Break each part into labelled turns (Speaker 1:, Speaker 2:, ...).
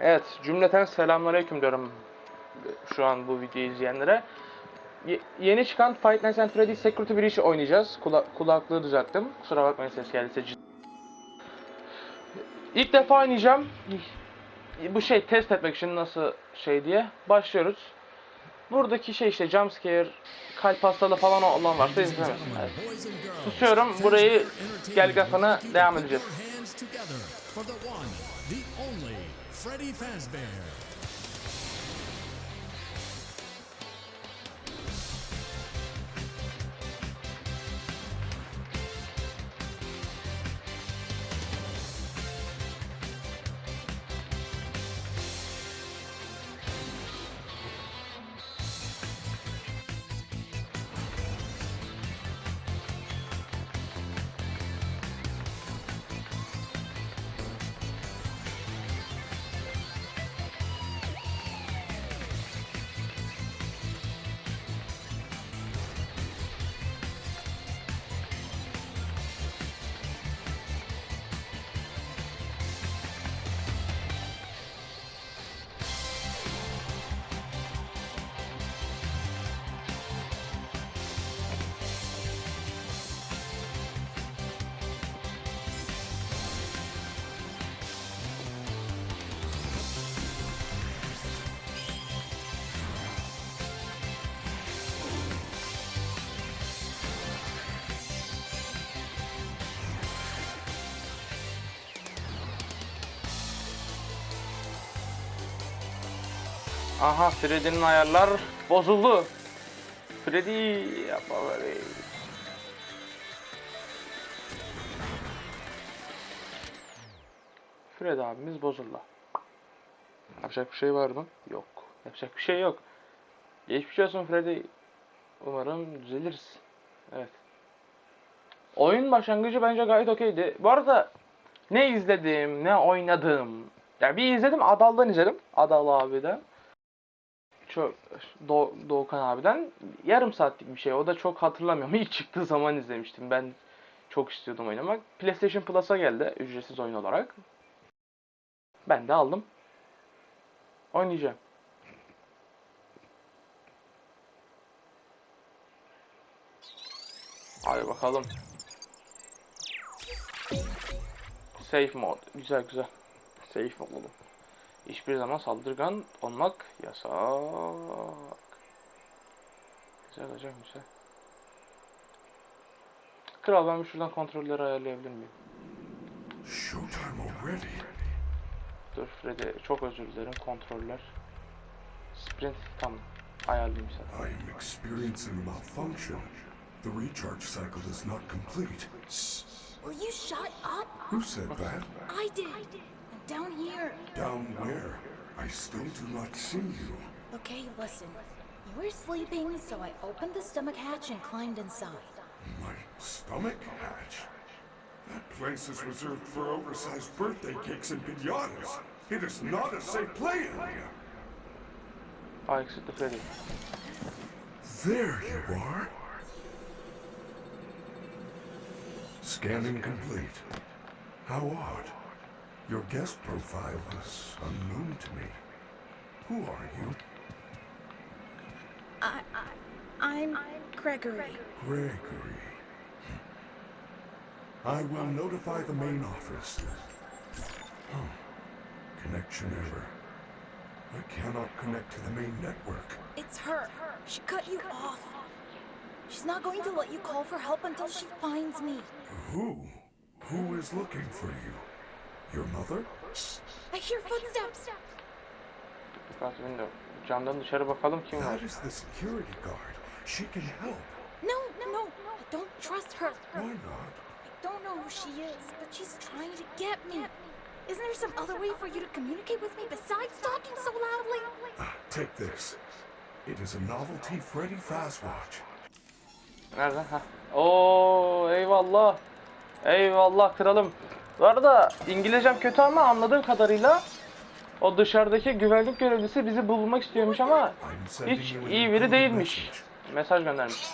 Speaker 1: Evet, cümleten selamünaleyküm diyorum şu an bu videoyu izleyenlere. Ye- yeni çıkan Five Nights at Freddy's Security Breach oynayacağız. Kula- kulaklığı düzelttim. Kusura bakmayın ses geldiyse. İlk defa oynayacağım. Bu şey test etmek için nasıl şey diye. Başlıyoruz. Buradaki şey işte jumpscare, kalp hastalığı falan olan varsa izlemez. Evet. Tutuyorum. Burayı gel kafana devam edeceğiz.
Speaker 2: For the one, the only Freddy Fazbear.
Speaker 1: Aha Freddy'nin ayarlar bozuldu. Freddy böyle. Freddy abimiz bozuldu. Yapacak bir şey var mı? Yok. Yapacak bir şey yok. Geçmiş olsun Freddy. Umarım düzeliriz. Evet. Oyun başlangıcı bence gayet okeydi. Bu arada ne izledim, ne oynadım. Ya bir izledim, Adal'dan izledim. Adal abiden. Çok Do Doğukan abiden yarım saatlik bir şey. O da çok hatırlamıyorum. İlk çıktığı zaman izlemiştim. Ben çok istiyordum oynamak. PlayStation Plus'a geldi ücretsiz oyun olarak. Ben de aldım. Oynayacağım. Hadi bakalım. Safe mode. Güzel güzel. Safe mode. Hiçbir zaman saldırgan olmak yasak. Güzel hocam güzel. Kral ben şuradan kontrolleri ayarlayabilir miyim?
Speaker 3: Showtime already.
Speaker 1: Dur Freddy çok özür dilerim kontroller. Sprint tam ayarlayayım sana.
Speaker 3: I am experiencing a malfunction. The recharge cycle is not complete.
Speaker 4: Will you shut up?
Speaker 3: Who said that?
Speaker 4: I did. I'm down here.
Speaker 3: Down where? I still do not see you.
Speaker 4: Okay, listen. You were sleeping, so I opened the stomach hatch and climbed inside.
Speaker 3: My stomach hatch. That place is reserved for oversized birthday cakes and pinatas. It is not a safe play area.
Speaker 1: exit the Freddy.
Speaker 3: There you are. Scanning complete. How odd. Your guest profile is unknown to me. Who are you?
Speaker 4: I, I, I'm Gregory.
Speaker 3: Gregory. I will notify the main office. Oh, connection error. I cannot connect to the main network.
Speaker 4: It's her. She cut you off. She's not going to let you call for help until she finds me.
Speaker 3: Who? Who is looking for you? Your mother?
Speaker 4: Shh! I hear footsteps.
Speaker 1: Dikkat window. Camdan dışarı bakalım kim var.
Speaker 3: That is the security guard. She can help.
Speaker 4: No, no, I don't trust her.
Speaker 3: Why not?
Speaker 4: I don't know who she is, but she's trying to get me. Isn't there some other way for you to communicate with me besides talking so loudly?
Speaker 3: Ah, take this. It is a novelty Freddy Fazwatch.
Speaker 1: Nerede? Heh. Oo eyvallah. Eyvallah kralım. Bu arada İngilizcem kötü ama anladığım kadarıyla o dışarıdaki güvenlik görevlisi bizi bulmak istiyormuş ama hiç iyi biri değilmiş. Mesaj göndermiş.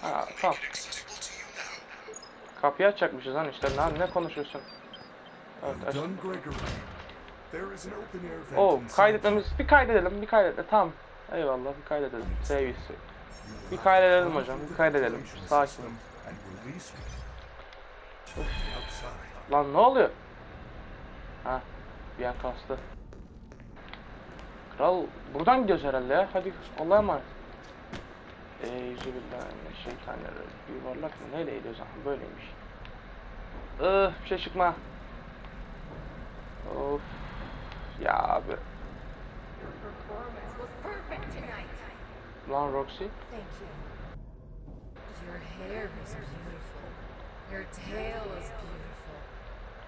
Speaker 1: Ha, tamam. Kapıyı açacakmışız lan işte. Ne, ne konuşuyorsun? Evet, açtım.
Speaker 3: İnside.
Speaker 1: kaydetmemiz bir kaydedelim, bir kaydedelim. Tamam. Eyvallah, bir kaydedelim. Sevgisi. Bir kaydedelim hocam, bir kaydedelim. Sakin. Lan ne oluyor? Ha, bir an kastı. Kral buradan gidiyoruz herhalde ya. Hadi Allah'a emanet. Eyyüzübillahimineşşeytanirracim. Yuvarlak mı? Neyle gidiyoruz ama böyleymiş. Ih bir şey çıkma. Of. Ya abi. Lan Roxy.
Speaker 5: Thank you. Your hair is beautiful. Your tail is beautiful.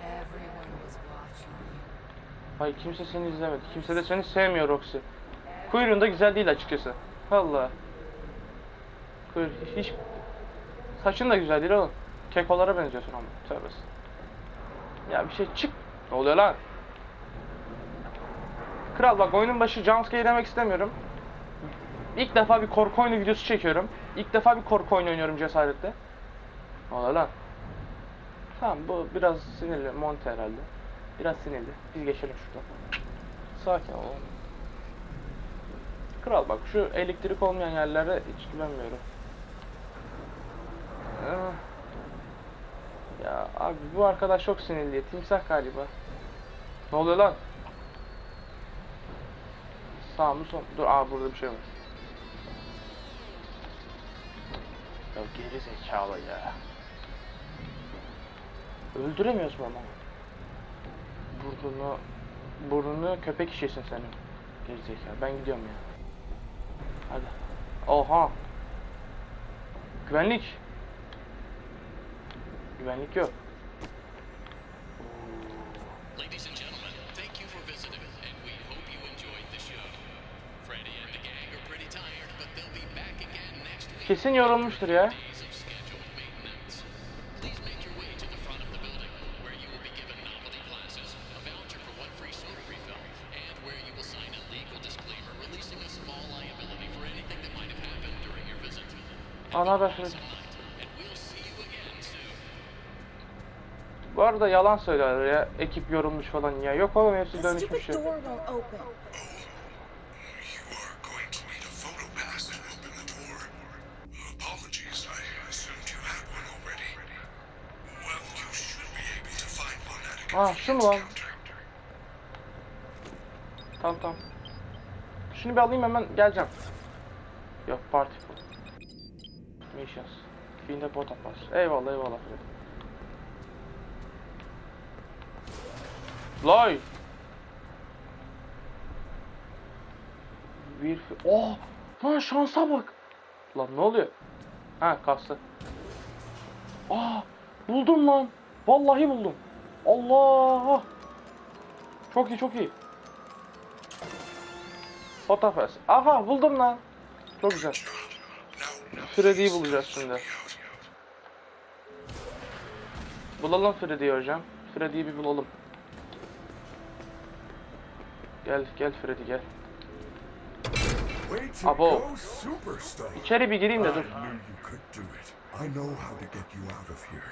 Speaker 5: Everyone was watching you.
Speaker 1: Hayır kimse seni izlemedi. Kimse de seni sevmiyor Roxy. Kuyruğun da güzel değil açıkçası. Vallahi. Kuyruğu hiç... Saçın da güzel değil oğlum. Kekolara benziyorsun ama. Tövbe. Ya bir şey çık. Ne oluyor lan? Kral bak oyunun başı jumpscare demek istemiyorum. İlk defa bir korku oyunu videosu çekiyorum. İlk defa bir korku oyunu oynuyorum cesaretle. Oluyor lan? Tamam bu biraz sinirli monte herhalde. Biraz sinirli. Biz geçelim şuradan. Sakin ol. Kral bak şu elektrik olmayan yerlere hiç güvenmiyorum. Ya abi bu arkadaş çok sinirli. Timsah galiba. Ne oluyor lan? Sağ mı sol? Dur aa burada bir şey var. Ya geri zekalı ya. Öldüremiyoruz mu onu? Burnunu burnunu köpek işesin senin. Gerizekalı. Ben gidiyorum ya. Hadi. Oha. Güvenlik. Güvenlik yok.
Speaker 6: During your visit.
Speaker 1: Ana. Bu arada yalan söylüyorlar ya. Ekip yorulmuş falan ya. Yok oğlum hepsi dönüşmüş ya.
Speaker 7: One at a
Speaker 1: Ah şu mu lan? Tamam tamam. Şunu bir alayım hemen geleceğim. Yok parti. Missions. Finde pota pas. Eyvallah eyvallah. Loy. Bir Oh! Lan şansa bak. Lan ne oluyor? Ha kastı. Aa! Buldum lan. Vallahi buldum. Allah! Çok iyi çok iyi. Fotofes. Aha buldum lan. Çok güzel. Freddy'yi bulacağız şimdi. Bulalım Freddy'yi hocam. Freddy'yi bir bulalım. Gel gel Freddy gel. Abo. İçeri bir gireyim de dur.
Speaker 3: I know how to get you out of here.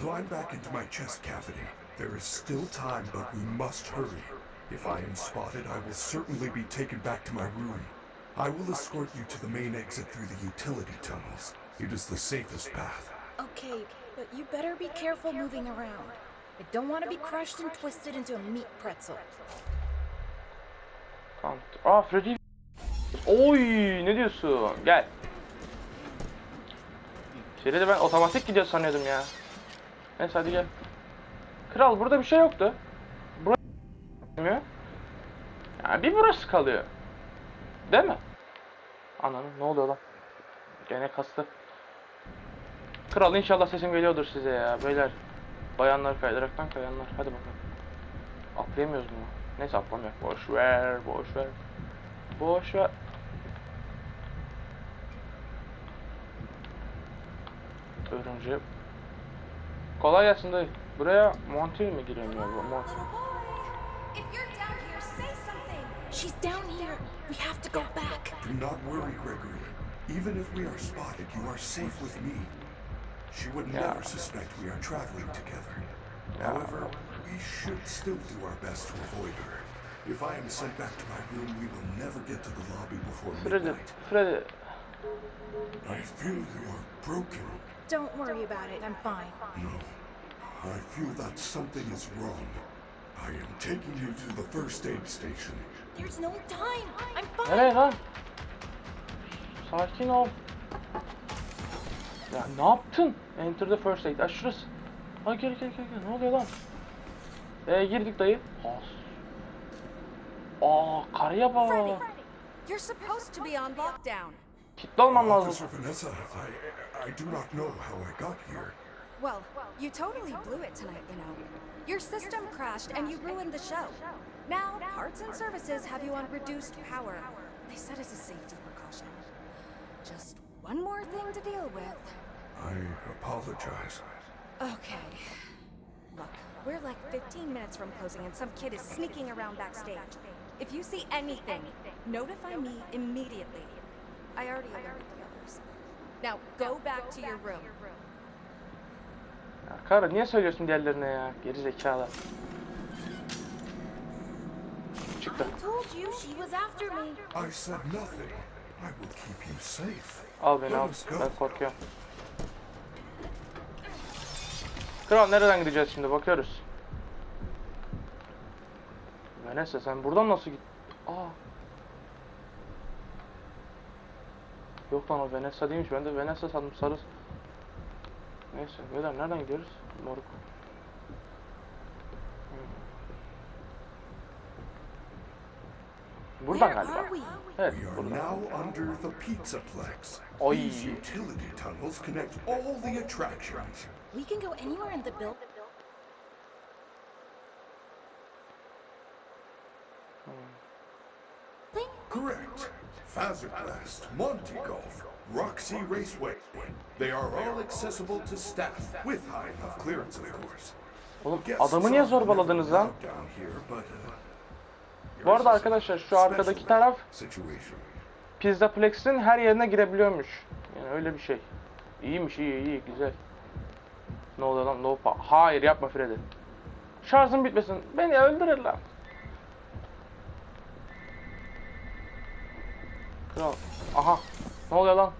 Speaker 3: Climb back into my chest cavity. There is still time, but we must hurry. If I am spotted, I will certainly be taken back to my room. I will escort you to the main exit through the utility tunnels. It is the safest path.
Speaker 4: Okay, but you better be careful moving around. I don't want to be crushed and twisted into a meat pretzel.
Speaker 1: Tamam. Aa Freddy. Oy ne diyorsun? Gel. Freddy ben otomatik gidiyor sanıyordum ya. Neyse hadi gel. Kral burada bir şey yoktu. Burası mi? Yani bir burası kalıyor. Değil mi? Ananı ne oluyor lan? Gene kastı. Kral inşallah sesim geliyordur size ya beyler. Bayanlar kaydıraktan kayanlar. Hadi bakalım. Atlayamıyoruz mu? Neyse atlamıyor. Boş ver, boş ver. Boş ver. Örümcek. Kolay gelsin dayı. Buraya Monty mi giremiyor bu? Monty.
Speaker 4: If you're down here, say something. She's down here. We have to go back.
Speaker 3: Do not worry, Gregory. Even if we are spotted, you are safe with me. She would
Speaker 1: Yeah.
Speaker 3: never suspect we are traveling together. However, we should still do our best to avoid her. If I am sent back to my room, we will never get to the lobby before
Speaker 1: Freddy,
Speaker 3: midnight.
Speaker 1: Freddy.
Speaker 3: I feel you are broken.
Speaker 4: Don't worry about it. I'm fine.
Speaker 3: No. I feel that something is wrong. I am taking you to the first aid station.
Speaker 4: There's no time. I'm fine.
Speaker 1: Nereye lan? Sakin ol. Ya ne yaptın? Enter the first aid. Ha şurası. Ha gel gel gel gel. Ne oluyor lan? Ee girdik dayı. As. Aa karıya bak.
Speaker 5: You're supposed to be on lockdown.
Speaker 1: Kitli olmam lazım.
Speaker 3: Officer Vanessa, I I do not know how I got here.
Speaker 5: Well, you totally blew it tonight, you know. Your system crashed and you ruined the show. Now, parts and services have you on reduced power. They said as a safety precaution. Just one more thing to deal with.
Speaker 3: I apologize.
Speaker 5: Okay. Look, we're like 15 minutes from closing and some kid is sneaking around backstage. If you see anything, notify me immediately. I already alerted the others. Now, go back to your room.
Speaker 1: Ya karı niye söylüyorsun diğerlerine ya? Geri zekalı. Çıktı.
Speaker 4: I told you she was after me.
Speaker 3: I said nothing. I will keep you safe.
Speaker 1: Al beni al. Ben korkuyorum. Kral nereden gideceğiz şimdi bakıyoruz. Vanessa sen buradan nasıl git? Aa. Yok lan o Vanessa değilmiş. Ben de Vanessa sandım sarı. Neyse beyler nereden gidiyoruz? Moruk. Hmm. Buradan
Speaker 4: Where
Speaker 1: galiba.
Speaker 4: are we?
Speaker 1: Evet
Speaker 3: We are
Speaker 1: buradan.
Speaker 3: now under the Pizzaplex.
Speaker 1: Oy.
Speaker 3: These utility tunnels connect all the attractions.
Speaker 4: We can go anywhere in the building.
Speaker 3: Correct. Fazercrest, Monte Golf, Roxy Raceway. They are all accessible to staff with high enough clearance, of course.
Speaker 1: Oğlum adamı niye zorbaladınız lan?
Speaker 3: uh,
Speaker 1: Bu arada arkadaşlar şu arkadaki taraf
Speaker 3: situation.
Speaker 1: Pizzaplex'in her yerine girebiliyormuş. Yani öyle bir şey. İyiymiş iyi iyi güzel. Ne oluyor lan? No pa- Hayır yapma Freddy. Şarjım bitmesin. Beni öldürürler. Kral. Aha. Ne oluyor lan?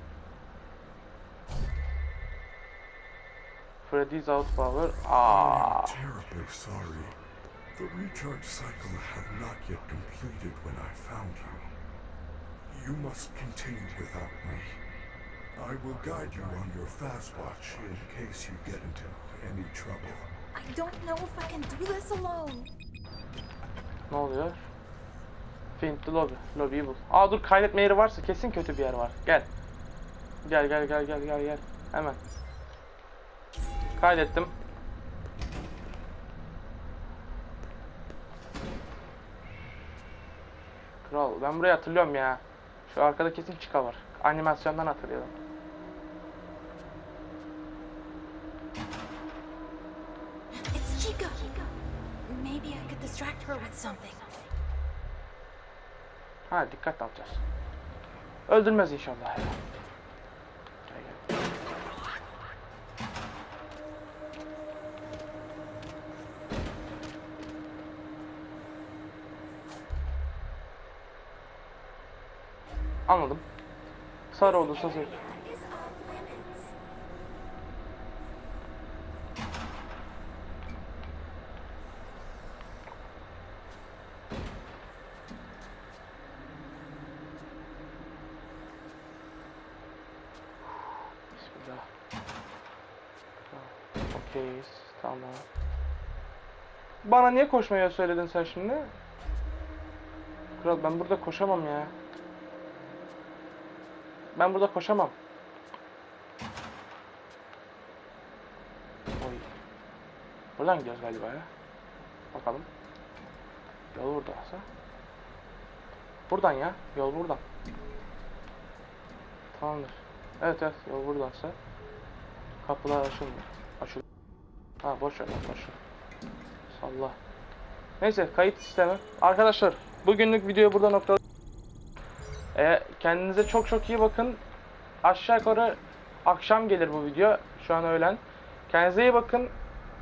Speaker 1: Freddy's out power. Aa.
Speaker 3: Terribly sorry. The recharge cycle had not yet completed when I found you. You must continue without me. I will guide you on your fast watch in case you get into any trouble.
Speaker 4: I don't know if I can do this alone.
Speaker 1: Ne oluyor? Find the lobby. Lobby'yi bul. Aa dur kaydetme yeri varsa kesin kötü bir yer var. Gel. Gel gel gel gel gel gel. Hemen. Kaydettim. Kral ben burayı hatırlıyorum ya. Şu arkada kesin çıka var. Animasyondan hatırlıyorum.
Speaker 4: It's Chica. Maybe I could distract her with something.
Speaker 1: Ha dikkat alacağız. Öldürmez inşallah. Anladım. Sarı olursa sarı. Okeyiz. Tamam. Bana niye koşmaya söyledin sen şimdi? Kral ben burada koşamam ya. Ben burada koşamam. Oy. Buradan gidiyoruz galiba ya. Bakalım. Yol buradaysa. Buradan ya. Yol buradan. Tamamdır. Evet evet yol buradansa. Kapılar açılmıyor. Açıl. Ha boş ver boş ver. Salla. Neyse kayıt sistemi. Arkadaşlar bugünlük videoyu burada noktalayalım. E, kendinize çok çok iyi bakın. aşağı yukarı akşam gelir bu video. Şu an öğlen. Kendinize iyi bakın.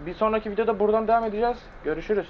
Speaker 1: Bir sonraki videoda buradan devam edeceğiz. Görüşürüz.